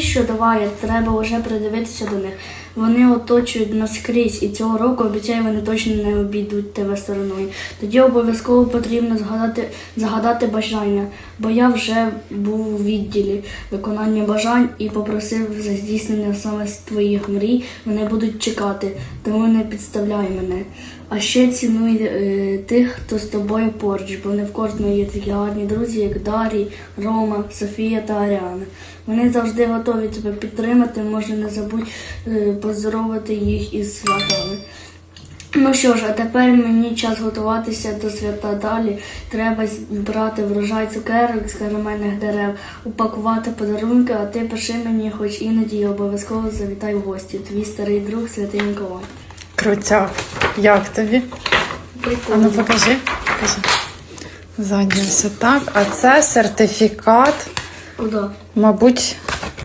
що давай, треба вже придивитися до них. Вони оточують нас скрізь, і цього року обіцяю, вони точно не обійдуть тебе стороною. Тоді обов'язково потрібно згадати, загадати бажання, бо я вже був у відділі виконання бажань і попросив за здійснення саме з твоїх мрій. Вони будуть чекати, тому не підставляй мене. А ще цінуй е, тих, хто з тобою поруч, бо не в кожного є такі гарні друзі, як Дарій, Рома, Софія та Аріана. Вони завжди готові тебе підтримати, може не забудь е, поздоровити їх із святами. Ну що ж, а тепер мені час готуватися до свята далі. Треба збирати врожай цукерок з карамельних дерев, упакувати подарунки, а ти пиши мені, хоч іноді і обов'язково завітай в гості. Твій старий друг Святий Миколай. Крутяк. Як тобі? А ну покажи. покажи. Ззаді все так. А це сертифікат, О, да. мабуть,